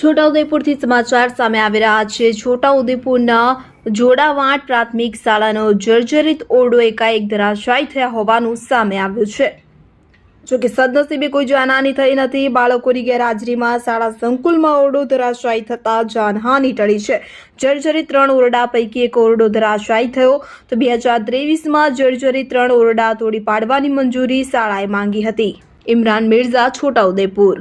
છોટાઉદેપુરથી સમાચાર સામે આવી રહ્યા છે. છોટાઉદેપુરના જોડાવાંટ પ્રાથમિક શાળાનો જર્જરિત ઓરડો એકાએક ધરાશાયી થયા હોવાનું સામે આવ્યું છે. જોકે સદનસીબે કોઈ જાનહાની થઈ નથી. બાળકોની ગેરહાજરીમાં શાળા સંકુલમાં ઓરડો ધરાશાયી થતા જાનહાની ટળી છે. જર્જરિત ત્રણ ઓરડા પૈકી એક ઓરડો ધરાશાયી થયો તો બે હજાર ત્રેવીસમાં જર્જરિત ત્રણ ઓરડા તોડી પાડવાની મંજૂરી શાળાએ માંગી હતી. ઇમરાન મિર્ઝા, છોટાઉદેપુર.